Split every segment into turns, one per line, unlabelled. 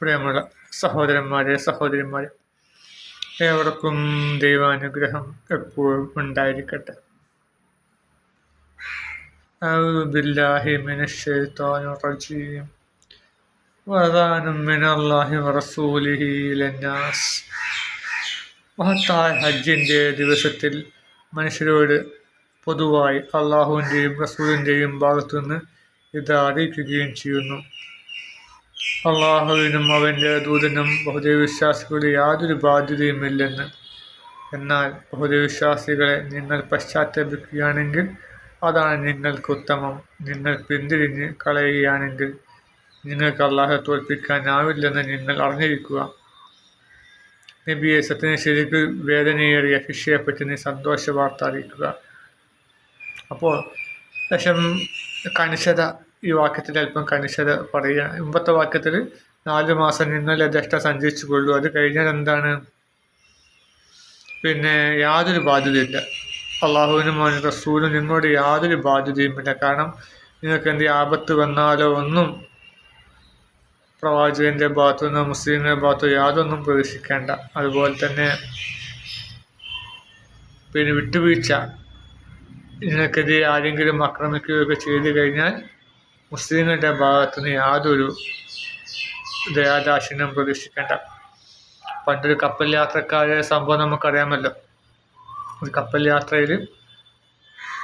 പ്രിയമുള്ള സഹോദരന്മാരെ സഹോദരിമാരെ. ഏവർക്കും ദൈവാനുഗ്രഹം എപ്പോഴും ഉണ്ടായിരിക്കട്ടെ. ബില്ലാഹി റജീം മിനല്ലാഹി വറസൂലിഹി ലന്നാസ് മഹത്തായ ഹജ്ജിന്റെ ദിവസത്തിൽ മനുഷ്യരോട് പൊതുവായി അള്ളാഹുവിന്റെയും റസൂലിന്റെയും ഭാഗത്തുനിന്ന് ഇത് അറിയിക്കുകയും ചെയ്യുന്നു. അള്ളാഹുവിനും അവന്റെ ദൂതനും ബഹുദൈവവിശ്വാസികളുടെ യാതൊരു ബാധ്യതയുമില്ലെന്ന്. എന്നാൽ ബഹുദൈവവിശ്വാസികളെ നിങ്ങൾ പശ്ചാത്തപിക്കുകയാണെങ്കിൽ അതാണ് നിങ്ങൾക്ക് ഉത്തമം. നിങ്ങൾ പിന്തിരിഞ്ഞ് കളയുകയാണെങ്കിൽ നിങ്ങൾക്ക് അള്ളാഹെ തോൽപ്പിക്കാനാവില്ലെന്ന് നിങ്ങൾ അറിഞ്ഞിരിക്കുക. നബിയെ സത്യന് ശരിക്ക് വേദനയേറിയ ശിക്ഷയെപ്പറ്റി നീ സന്തോഷ വാർത്ത അറിയിക്കുക. അപ്പോൾ ലക്ഷം കണിശത ഈ വാക്യത്തിൽ അല്പം കണിശത പറയുക. മുമ്പത്തെ വാക്യത്തിൽ നാല് മാസം നിങ്ങൾ യഥേഷ്ട സഞ്ചരിച്ചു കൊള്ളൂ അത് കഴിഞ്ഞാൽ എന്താണ്? പിന്നെ യാതൊരു ബാധ്യതയില്ല. അള്ളാഹുവിനും അവൻ റസൂലും നിങ്ങളോട് യാതൊരു ബാധ്യതയുമില്ല കാരണം നിങ്ങൾക്ക് എന്ത് ആപത്ത് വന്നാലോ ഒന്നും പ്രവാചകന്റെ ഭാഗത്തു നിന്നോ മുസ്ലിങ്ങളുടെ ഭാഗത്തോ യാതൊന്നും പ്രതീക്ഷിക്കേണ്ട. അതുപോലെ തന്നെ പിന്നെ വിട്ടുവീഴ്ച. നിങ്ങൾക്കെതിരെ ആരെങ്കിലും ആക്രമിക്കുകയൊക്കെ ചെയ്തു കഴിഞ്ഞാൽ മുസ്ലിങ്ങളുടെ ഭാഗത്തു നിന്ന് യാതൊരു ദയാദാക്ഷിണ്യം പ്രതീക്ഷിക്കേണ്ട. പണ്ടൊരു കപ്പൽ യാത്രക്കാരെ സംഭവം നമുക്കറിയാമല്ലോ. ഒരു കപ്പൽ യാത്രയിൽ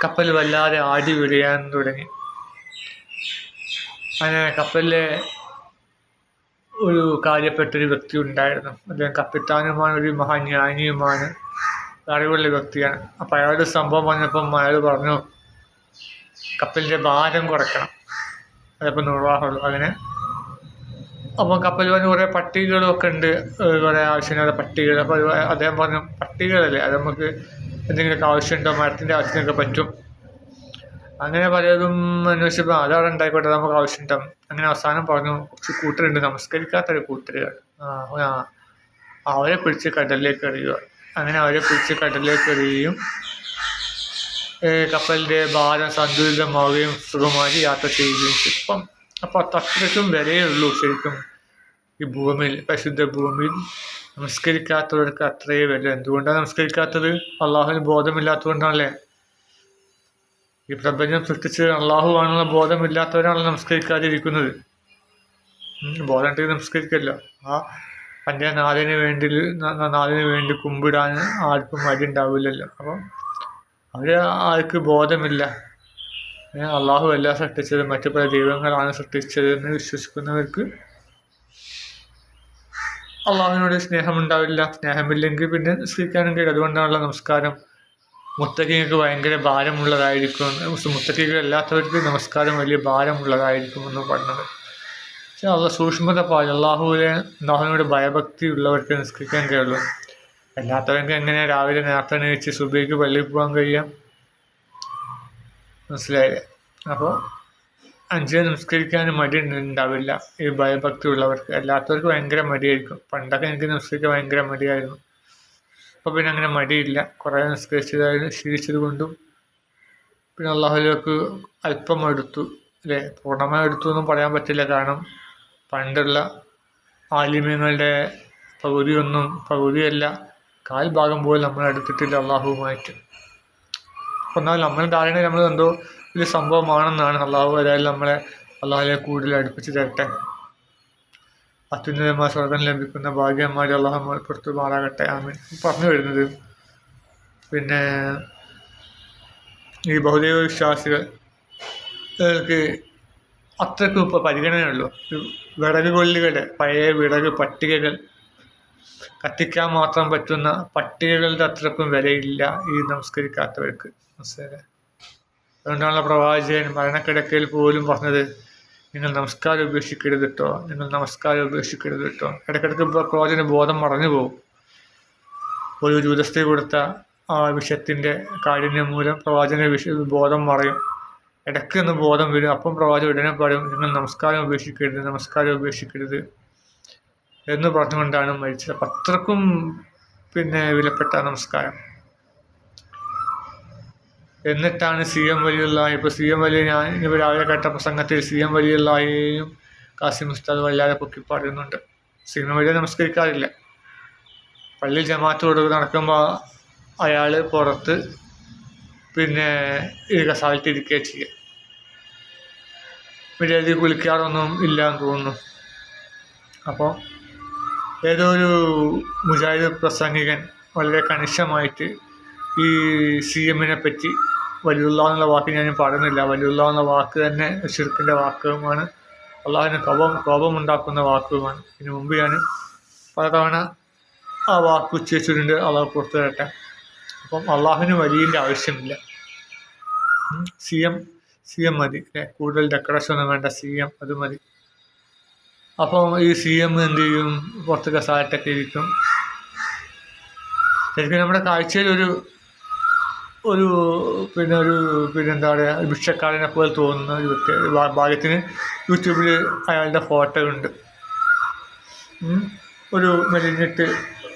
കപ്പൽ വല്ലാതെ ആടി വിടയാൻ തുടങ്ങി. അങ്ങനെ കപ്പലിലെ ഒരു കാര്യപ്പെട്ടൊരു വ്യക്തി ഉണ്ടായിരുന്നു. അദ്ദേഹം കപ്പിത്താനുമാണ് ഒരു മഹാജ്ഞാനിയുമാണ് അറിവുള്ള വ്യക്തിയാണ്. അപ്പം അയാളുടെ സംഭവം വന്നപ്പം അയാൾ പറഞ്ഞു കപ്പലിന്റെ ഭാരം കുറയ്ക്കണം. അതപ്പോൾ നിർവാഹമുള്ളൂ അങ്ങനെ അപ്പം കപ്പൽ പറഞ്ഞ കുറേ പട്ടികളും ഒക്കെ ഉണ്ട് കുറേ ആവശ്യമില്ലാത്ത പട്ടികൾ. അപ്പോൾ അദ്ദേഹം പറഞ്ഞു പട്ടികളല്ലേ? അത് നമുക്ക് എന്തെങ്കിലുമൊക്കെ ആവശ്യമുണ്ടോ? മരത്തിന്റെ ആവശ്യത്തിനൊക്കെ പറ്റും. അങ്ങനെ പലതും അന്വേഷിച്ചപ്പോൾ അതവിടെ ഉണ്ടായിക്കോട്ടെ നമുക്ക് ആവശ്യമുണ്ടാവും അങ്ങനെ അവസാനം പറഞ്ഞു കുറച്ച് കൂട്ടരുണ്ട് നമസ്കരിക്കാത്തൊരു കൂട്ടരുകൾ ആ അവരെ പിടിച്ച് കടലിലേക്ക് എറിയുക അങ്ങനെ അവരെ പിടിച്ച് കടലിലേക്ക് എറിയുകയും കപ്പലിന്റെ ഭാരം സന്തുലിതമാവുകയും സുഖമായി യാത്ര ചെയ്യുകയും ചെയ്യും അപ്പം അപ്പോൾ അത്രയ്ക്കും വിലയുള്ളൂ ശരിക്കും ഈ ഭൂമിയിൽ പരിശുദ്ധ ഭൂമിയിൽ. നമസ്കരിക്കാത്തവർക്ക് അത്രയേ വില. എന്തുകൊണ്ടാണ് നമസ്കരിക്കാത്തത്? അള്ളാഹുവിന് ബോധമില്ലാത്തതുകൊണ്ടാണല്ലേ? ഈ പ്രപഞ്ചം സൃഷ്ടിച്ച് അള്ളാഹു ആണെന്ന ബോധമില്ലാത്തവരാണ് നമസ്കരിക്കാതിരിക്കുന്നത്. ബോധം ഉണ്ടെങ്കിൽ നമസ്കരിക്കല്ലോ. ആ തന്റെ നാടിന് വേണ്ടി നാടിന് വേണ്ടി കുമ്പിടാൻ ആർക്കും മടി ഉണ്ടാവില്ലല്ലോ അപ്പം അവർ ആർക്ക് ബോധമില്ല. അള്ളാഹു എല്ലാം സൃഷ്ടിച്ചത് മറ്റു പല ദൈവങ്ങളാണ് സൃഷ്ടിച്ചത് എന്ന് വിശ്വസിക്കുന്നവർക്ക് അള്ളാഹുവിനോട് സ്നേഹമുണ്ടാവില്ല. സ്നേഹമില്ലെങ്കിൽ പിന്നെ നിസ്കരിക്കാനും കഴിയും അതുകൊണ്ടാണല്ലോ നമസ്കാരം. മുത്തക്കിങ്ങൾക്ക് ഭയങ്കര ഭാരമുള്ളതായിരിക്കും. മുത്തക്കികൾ അല്ലാത്തവർക്ക് നമസ്കാരം വലിയ ഭാരമുള്ളതായിരിക്കും എന്ന് പറഞ്ഞത്. പക്ഷെ അത് സൂക്ഷ്മത പാൽ അള്ളാഹുവിനെ അള്ളാഹുവിനോട് ഭയഭക്തി ഉള്ളവർക്ക് നിസ്കരിക്കാൻ കഴിയുള്ളൂ. അല്ലാത്തവർക്ക് എങ്ങനെ രാവിലെ നേരത്തെ എണീച്ച് സുബിക്ക് പള്ളിയിൽ പോകാൻ കഴിയാം മനസ്സിലായില്ലേ? അപ്പോൾ അഞ്ച് നമസ്കരിക്കാനും മടി ഉണ്ടാവില്ല. ഈ ഭയഭക്തി ഉള്ളവർക്ക് അല്ലാത്തവർക്ക് ഭയങ്കര മടിയായിരിക്കും. പണ്ടൊക്കെ എനിക്ക് നമസ്കരിക്കാൻ ഭയങ്കര മടിയായിരുന്നു. അപ്പോൾ പിന്നെ അങ്ങനെ മടിയില്ല. കുറേ നിസ്കരിച്ചതായത് ശീലിച്ചത് കൊണ്ടും പിന്നെ അള്ളാഹുലേക്ക് അല്പം എടുത്തു അല്ലേ? പൂർണമായി എടുത്തു എന്നും പറയാൻ പറ്റില്ല. കാരണം പണ്ടുള്ള ആലിമ്യങ്ങളുടെ പകുതിയൊന്നും പകുതിയല്ല. കാൽ ഭാഗം പോലും നമ്മൾ എടുത്തിട്ടില്ല അള്ളാഹുവുമായിട്ട്. എന്നാൽ നമ്മൾ ധാരണ നമ്മൾ എന്തോ ഒരു സംഭവമാണെന്നാണ് അള്ളാഹു ഏതായാലും നമ്മളെ അള്ളാഹുലെ കൂടുതൽ അടുപ്പിച്ച് തരട്ടെ. അത്യുന്നതമായ സ്വർഗം ലഭിക്കുന്ന ഭാഗ്യന്മാരെ അള്ളാഹു പുറത്ത് മാറാകട്ടെ ആമീൻ. പറഞ്ഞു വരുന്നത് പിന്നെ ഈ ബഹുദൈവ വിശ്വാസികൾ അവർക്ക് അത്രയ്ക്കും ഇപ്പോൾ പരിഗണനയുള്ളൂ. വിറക് കൊല്ലുകളുടെ പഴയ വിറക് പട്ടികകൾ കത്തിക്കാൻ മാത്രം പറ്റുന്ന പട്ടികകളുടെ അത്രക്കും വിലയില്ല ഈ നമസ്കരിക്കാത്തവർക്ക്. അതുകൊണ്ടാണ് പ്രവാചകൻ മരണക്കിടക്കയിൽ പോലും പറഞ്ഞത് നിങ്ങൾ നമസ്കാരം ഉപേക്ഷിക്കരുത് കേട്ടോ നിങ്ങൾ നമസ്കാരം ഉപേക്ഷിക്കരുത് കേട്ടോ ഇടയ്ക്കിടയ്ക്ക് പ്രവാചകന് ബോധം മറഞ്ഞു പോകും. ഒരു ജൂതസ്ഥ കൊടുത്ത ആ വിഷയത്തിന്റെ കാഠിന്യം മൂലം പ്രവാചകന്റെ വിഷ ബോധം മറയും. ഇടയ്ക്ക് ഒന്ന് ബോധം വരും. അപ്പം പ്രവാചകൻ ഉടനെ പറയും നിങ്ങൾ നമസ്കാരം ഉപേക്ഷിക്കരുത് നമസ്കാരം ഉപേക്ഷിക്കരുത്. എന്ന് പറഞ്ഞുകൊണ്ടാണ് മരിച്ചത്. അത്രക്കും പിന്നെ വിലപ്പെട്ട നമസ്കാരം. എന്നിട്ടാണ് സി എം വലിയുള്ള ഇപ്പോൾ സി എം വലിയ ഞാൻ ഇന്ന് രാവിലെ കേട്ട പ്രസംഗത്തിൽ സി എം വലിയുള്ളയും കാസിം ഉസ്താദ് വല്ലാതെ പൊക്കി സി എം വലിയ നമസ്കരിക്കാറില്ല. പള്ളി ജമാഅത്ത് കൊടുത്ത് നടക്കുമ്പോൾ അയാൾ പുറത്ത് പിന്നെ ഈ കസാലത്ത് ഇരിക്കുക ചെയ്യുക മര്യാദ കുളിക്കാറൊന്നും ഇല്ല എന്ന് തോന്നുന്നു. അപ്പോൾ ഏതോ ഒരു മുജാഹിദ് പ്രസംഗികൻ വളരെ കണിശമായിട്ട് ഈ സി എമ്മിനെ പറ്റി വലിയുള്ള എന്നുള്ള വാക്ക് ഞാൻ പറയുന്നില്ല വലിയുള്ള എന്ന വാക്ക് തന്നെ ഷിർക്കിന്റെ വാക്കുമാണ്. അള്ളാഹിന് കോപം കോപമുണ്ടാക്കുന്ന വാക്കുമാണ്. ഇതിനു മുമ്പ് ഞാൻ പലതവണ ആ വാക്ക് ഉച്ചരിച്ചിട്ടുണ്ട്. അള്ളാഹ് പുറത്തു തരട്ടെ അപ്പം അള്ളാഹുവിന് വലിയന്റെ ആവശ്യമില്ല. സി എം സി എം മതി. അല്ലേ? കൂടുതൽ ഡെക്കറേഷൻ ഒന്നും വേണ്ട. സി എം അത് മതി. അപ്പം ഈ സി എം എന്ത് ചെയ്യും? പുറത്ത് കസാലത്തൊക്കെ ഇരിക്കും. ശരിക്കും നമ്മുടെ കാഴ്ചയിൽ ഒരു ഒരു പിന്നെ ഒരു പിന്നെ എന്താ പറയുക ഭിക്ഷക്കാരനെ പോലെ തോന്നുന്ന ഒരു വ്യക്തി ഭാഗ്യത്തിന് യൂട്യൂബിൽ അയാളുടെ ഫോട്ടോ ഉണ്ട്. ഒരു മെലിഞ്ഞിട്ട്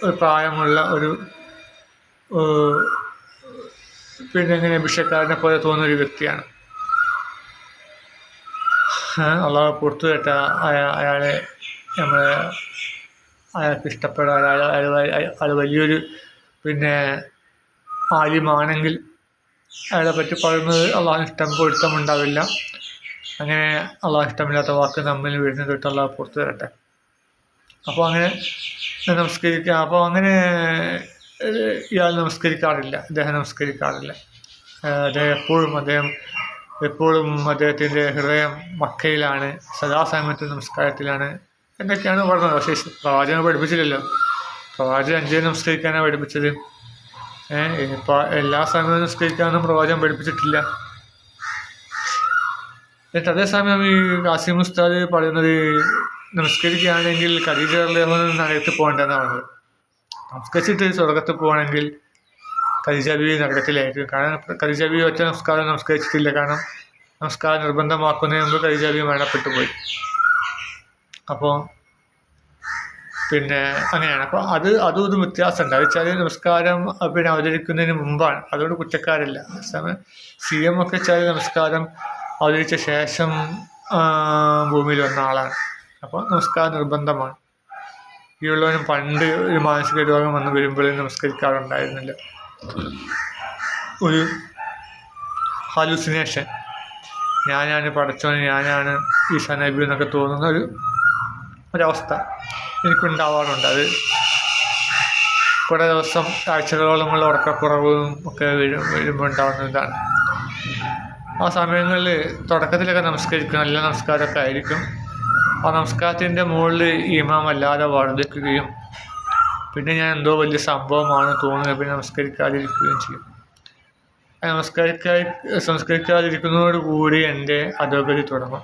ഒരു പ്രായമുള്ള ഒരു പിന്നെ ഇങ്ങനെ ഭിക്ഷക്കാരനെ പോലെ തോന്നുന്ന ഒരു വ്യക്തിയാണ്. അള്ളാഹ് പുറത്തു കേട്ട. അയാ അയാളെ നമ്മൾ അയാൾക്ക് ഇഷ്ടപ്പെടാൻ അയാൾ അയാൾ വലിയൊരു പിന്നെ ആലിമാണെങ്കിൽ അയാളെ പറ്റി പറയുന്നത് അള്ളാഹ് ഇഷ്ടം പൊരുത്തമുണ്ടാവില്ല അങ്ങനെ അള്ളാഹ് ഇഷ്ടമില്ലാത്ത വാക്ക് നമ്മിൽ വീഴുന്നത് തൊട്ട് അള്ളാഹ് പുറത്തു തരട്ടെ. അപ്പോൾ അങ്ങനെ നമസ്കരിക്കുക അപ്പോൾ അങ്ങനെ ഇയാൾ നമസ്കരിക്കാറില്ല. അദ്ദേഹം നമസ്കരിക്കാറില്ല. അദ്ദേഹം എപ്പോഴും അദ്ദേഹം എപ്പോഴും അദ്ദേഹത്തിന്റെ ഹൃദയം മക്കയിലാണ് സദാസമയത്ത് നമസ്കാരത്തിലാണ്. എന്നൊക്കെയാണ് പറഞ്ഞത്? പക്ഷേ പ്രവാചകനെ പഠിപ്പിച്ചില്ലല്ലോ. പ്രവാചകൻ അഞ്ചേ നമസ്കരിക്കാനാണ് പഠിപ്പിച്ചത്. എല്ലാ സമയവും നമസ്കരിക്കാനും പ്രവാചകൻ പഠിപ്പിച്ചിട്ടില്ല. എന്നിട്ട് അതേസമയം ഈ കാസിം ഉസ്താദ് പറയുന്നത് നമസ്കരിക്കുകയാണെങ്കിൽ ഖദീജ റളിയല്ലാഹു നരകത്തിൽ പോകേണ്ടതെന്നാണ് പറഞ്ഞത് നമസ്കരിച്ചിട്ട് സ്വർഗത്തിൽ പോകണമെങ്കിൽ ഖദീജ ബീവി നരകത്തിലായിരിക്കും കാരണം ഖദീജ ബീവി ഒറ്റ നമസ്കാരം നമസ്കരിച്ചിട്ടില്ല കാരണം നമസ്കാരം നിർബന്ധമാക്കുന്നതിന് മുമ്പ് ഖദീജ ബീവി മരണപ്പെട്ടു പോയി. അപ്പോൾ പിന്നെ അങ്ങനെയാണ്. അപ്പോൾ അത് അതും ഇതും വ്യത്യാസമുണ്ട്. അത് വെച്ചാൽ നമസ്കാരം പിന്നെ അവതരിക്കുന്നതിന് മുമ്പാണ്. അതുകൊണ്ട് കുറ്റക്കാരല്ല. അതേസമയം സി എം ഒക്കെ വെച്ചാൽ നമസ്കാരം അവതരിച്ച ശേഷം ഭൂമിയിൽ വന്ന ആളാണ്. അപ്പോൾ നമസ്കാരം നിർബന്ധമാണ്. ഈ ഉള്ളവനും പണ്ട് ഒരു മാനസിക രോഗം വന്ന് വരുമ്പോഴേ നമസ്കരിക്കാറുണ്ടായിരുന്നില്ല ഒരു ഹാലുസിനേഷൻ ഞാനാണ് പഠിച്ചവൻ ഞാനാണ് ഈശാ നബി എന്നൊക്കെ തോന്നുന്ന ഒരു ഒരവസ്ഥ എനിക്കുണ്ടാവാറുണ്ട്. അത് കുറേ ദിവസം ആഴ്ചകളോളമുള്ള ഉറക്കക്കുറവും ഒക്കെ വീഴും വീഴുമ്പോൾ ഉണ്ടാകുന്ന ഇതാണ്. ആ സമയങ്ങളിൽ തുടക്കത്തിലൊക്കെ നമസ്കരിക്കും നല്ല നമസ്കാരമൊക്കെ ആയിരിക്കും. ആ നമസ്കാരത്തിന്റെ മുകളിൽ ഈമാം അല്ലാതെ വർദ്ധിക്കുകയും പിന്നെ ഞാൻ എന്തോ വലിയ സംഭവമാണ് തോന്നുന്നത്. പിന്നെ നമസ്കരിക്കാതിരിക്കുകയും ചെയ്യും. നമസ്കരിക്കാ സംസ്കരിക്കാതിരിക്കുന്നതോട് കൂടി എന്റെ അധോഗതി തുടങ്ങും.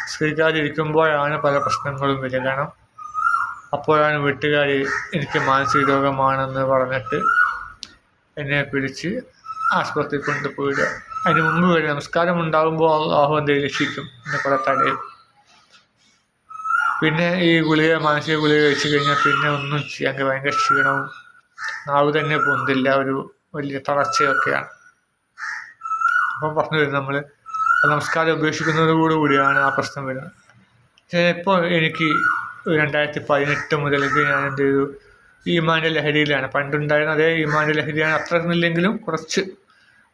നമസ്കരിക്കാതിരിക്കുമ്പോഴാണ് പല പ്രശ്നങ്ങളും വരിക. കാരണം അപ്പോഴാണ് വീട്ടുകാർ എനിക്ക് മാനസിക രോഗമാണെന്ന് പറഞ്ഞിട്ട് എന്നെ പിടിച്ച് ആശുപത്രിയിൽ കൊണ്ടുപോയിടുക. അതിന് മുമ്പ് വരെ നമസ്കാരം ഉണ്ടാകുമ്പോൾ അള്ളാഹു എന്തെങ്കിലും രക്ഷിക്കും. എന്നെ കുറെ തടയും. പിന്നെ ഈ ഗുളിക മാനസിക ഗുളിക കഴിച്ചു കഴിഞ്ഞാൽ പിന്നെ ഒന്നും ചെയ്യാൻ. ഭയങ്കര ക്ഷീണവും നാവ് തന്നെ പൊന്തില്ല ഒരു വലിയ തളർച്ചയൊക്കെയാണ്. അപ്പം പറഞ്ഞു വരുന്നത് നമ്മൾ നമസ്കാരം ഉപേക്ഷിക്കുന്നതോടു കൂടിയാണ് ആ പ്രശ്നം വരുന്നത്. ഇപ്പോൾ എനിക്ക് രണ്ടായിരത്തി പതിനെട്ട് മുതലേക്ക് ഞാൻ എന്ത് ചെയ്തു ഈമാന്റെ ലഹരിയിലാണ്. പണ്ടുണ്ടായിരുന്ന അതേ ഈമാന്റെ ലഹരിയാണ് അത്ര ഇല്ലെങ്കിലും കുറച്ച്.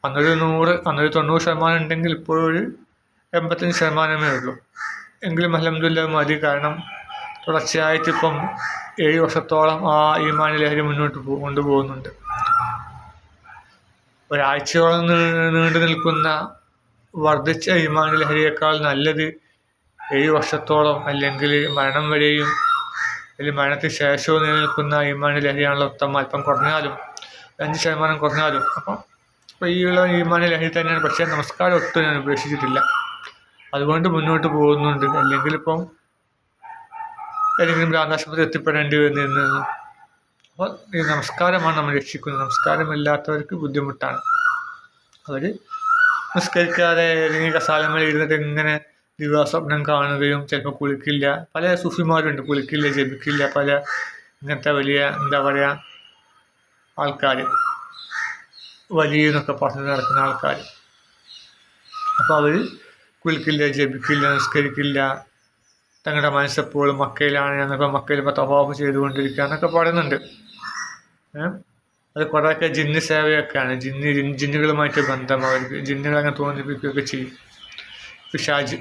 അന്നൊരു നൂറ് അന്നൊരു തൊണ്ണൂറ് ശതമാനം ഉണ്ടെങ്കിൽ ഇപ്പോഴൊരു എൺപത്തഞ്ച് ശതമാനമേ ഉള്ളൂ. എങ്കിലും അലഹമില്ല മതി. കാരണം തുടർച്ചയായിട്ട് ഇപ്പം ഏഴ് വർഷത്തോളം ആ ഈമാൻ ലഹരി മുന്നോട്ട് കൊണ്ടുപോകുന്നുണ്ട്. ഒരാഴ്ചയോളം നീണ്ടു നിൽക്കുന്ന വർദ്ധിച്ച ഈമാൻ ലഹരിയേക്കാൾ നല്ലത് ഏഴ് വർഷത്തോളം അല്ലെങ്കിൽ മരണം വരെയും അല്ലെങ്കിൽ മരണത്തിന് ശേഷവും നിലനിൽക്കുന്ന ഈമാൻ ലഹരിയാണല്ലോ ഉത്തമ അല്പം കുറഞ്ഞാലും അഞ്ച് ശതമാനം കുറഞ്ഞാലും. അപ്പം ഇപ്പോൾ ഈ ഉള്ള ഈമാൻ ലഹരി തന്നെയാണ്. പക്ഷേ നമസ്കാരം ഒട്ടും ഞാൻ ഉപേക്ഷിച്ചിട്ടില്ല. അതുകൊണ്ട് മുന്നോട്ട് പോകുന്നുണ്ട്. അല്ലെങ്കിൽ ഇപ്പം ഏതെങ്കിലും ഭ്രാന്താശുപത്രി എത്തിപ്പെടേണ്ടി വരുന്ന അപ്പോൾ ഈ നമസ്കാരമാണ് നമ്മൾ രക്ഷിക്കുന്നത്. നമസ്കാരമില്ലാത്തവർക്ക് ബുദ്ധിമുട്ടാണ്. അവർ നിസ്കരിക്കാതെ ഏതെങ്കിലും കസാലമേൽ ഇരുന്നിട്ട് ഇങ്ങനെ ദിവസസ്വപ്നം കാണുകയും ചിലപ്പോൾ കുളിക്കില്ല. പല സുഫിമാരുണ്ട്. കുളിക്കില്ല ജപിക്കില്ല പല ഇങ്ങനത്തെ വലിയ എന്താ പറയുക ആൾക്കാർ. വലിയ എന്നൊക്കെ പറഞ്ഞ് നടക്കുന്ന ആൾക്കാർ. അപ്പോൾ അവർ കുളിക്കില്ല ജപിക്കില്ല നിസ്കരിക്കില്ല. തങ്ങളുടെ മനസ്സെപ്പോഴും മക്കയിലാണ്. എന്നൊക്കെ മക്കയിൽ തവാഫ് ചെയ്തുകൊണ്ടിരിക്കുക എന്നൊക്കെ പറയുന്നുണ്ട്. അത് കുറേയൊക്കെ ജിന്ന് സേവയൊക്കെയാണ്. ജിന്ന് ജിന്നുകളുമായിട്ട് ബന്ധം അവർക്ക് ജിന്നുകൾ അങ്ങനെ തോന്നിപ്പിക്കുകയൊക്കെ ചെയ്യും. പിശാജ്.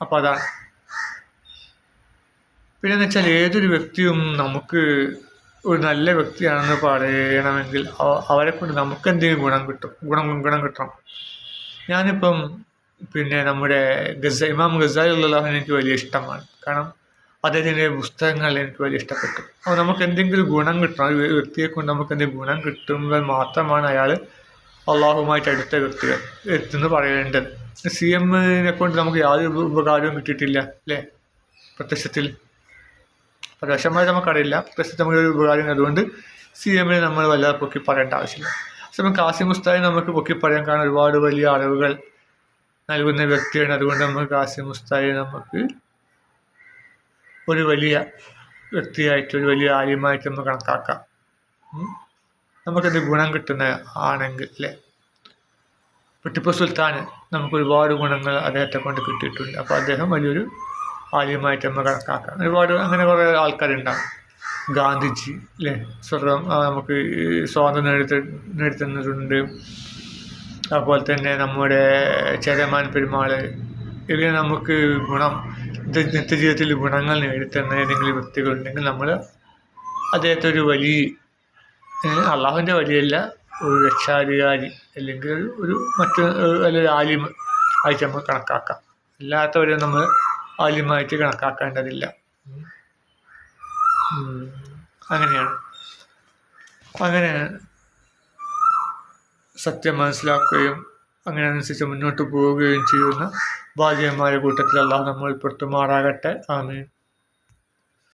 അപ്പോൾ അതാണ് പിന്നെ എന്ന് വെച്ചാൽ ഏതൊരു വ്യക്തിയും നമുക്ക് ഒരു നല്ല വ്യക്തിയാണെന്ന് പറയണമെങ്കിൽ അവരെക്കൊണ്ട് അവരെ കൊണ്ട് നമുക്ക് എന്തെങ്കിലും ഗുണം കിട്ടും. ഗുണം ഗുണം കിട്ടണം. ഞാനിപ്പം പിന്നെ നമ്മുടെ ഗസ ഇമാം ഗസായി ഉള്ളതാണ് എനിക്ക് വലിയ ഇഷ്ടമാണ്. കാരണം അദ്ദേഹത്തിന്റെ പുസ്തകങ്ങൾ എനിക്ക് വലിയ ഇഷ്ടപ്പെട്ടു. അപ്പോൾ നമുക്ക് എന്തെങ്കിലും ഗുണം കിട്ടണം. ഒരു വ്യക്തിയെ കൊണ്ട് നമുക്ക് എന്തെങ്കിലും ഗുണം കിട്ടുമ്പോൾ മാത്രമാണ് അയാൾ അള്ളാഹുമായിട്ട് അടുത്ത വ്യക്തികൾ എത്തുന്നു പറയേണ്ടത്. സി എമ്മിനെ കൊണ്ട് നമുക്ക് യാതൊരു ഉപ- ഉപകാരവും കിട്ടിയിട്ടില്ല അല്ലേ? പ്രത്യക്ഷത്തിൽ. പ്രത്യക്ഷമായി നമുക്കറിയില്ല. പ്രത്യക്ഷത്തിൽ നമുക്കൊരു ഉപകാരം അതുകൊണ്ട് സി എമ്മിനെ നമ്മൾ വല്ലാതെ പൊക്കി പറയേണ്ട ആവശ്യമില്ല. സമയം കാസിം മുസ്തായി നമുക്ക് പൊക്കി പറയാൻ കാരണം ഒരുപാട് വലിയ അറിവുകൾ നൽകുന്ന വ്യക്തിയാണ്. അതുകൊണ്ട് നമുക്ക് കാസിം മുസ്തായി നമുക്ക് ഒരു വലിയ വ്യക്തിയായിട്ട് ഒരു വലിയ ആര്യമായിട്ട് നമുക്ക് കണക്കാക്കാം. നമുക്കത് ഗുണം കിട്ടുന്ന ആണെങ്കിൽ അല്ലേ ഇപ്പം ടിപ്പു സുൽത്താൻ നമുക്ക് ഒരുപാട് ഗുണങ്ങൾ അദ്ദേഹത്തെ കൊണ്ട് കിട്ടിയിട്ടുണ്ട്. അപ്പോൾ അദ്ദേഹം വലിയൊരു ആര്യമായിട്ട് നമ്മൾ കണക്കാക്കാം. ഒരുപാട് അങ്ങനെ കുറേ ആൾക്കാരുണ്ടാകും ഗാന്ധിജി അല്ലേ സ്വർഗം നമുക്ക് സ്വാതന്ത്ര്യം നേടി നേടിത്തന്നിട്ടുണ്ട് അതുപോലെ തന്നെ നമ്മുടെ ചേരമാൻ പെരുമാൾ ഇങ്ങനെ നമുക്ക് ഗുണം നിത്യജീവിതത്തിൽ ഗുണങ്ങൾ നേടിത്തന്ന ഏതെങ്കിലും വ്യക്തികളുണ്ടെങ്കിൽ നമ്മൾ അദ്ദേഹത്തെ ഒരു ഏഹ് അള്ളാഹുവിന്റെ വലിയല്ല ഒരു രക്ഷാധികാരി അല്ലെങ്കിൽ ഒരു- മറ്റു അല്ലൊരു ആലിം ആയിട്ട് നമ്മൾ കണക്കാക്കാം. അല്ലാത്തവരെ നമ്മൾ ആലിമായിട്ട് കണക്കാക്കേണ്ടതില്ല. അങ്ങനെയാണ്. അങ്ങനെ സത്യം മനസ്സിലാക്കുകയും അങ്ങനെ അനുസരിച്ച് മുന്നോട്ട് പോവുകയും ചെയ്യുന്ന ഭാഗ്യന്മാരുടെ കൂട്ടത്തിൽ അള്ളാഹു നമ്മൾ ഉൾപ്പെടുത്തുമാറാകട്ടെ ആമീൻ.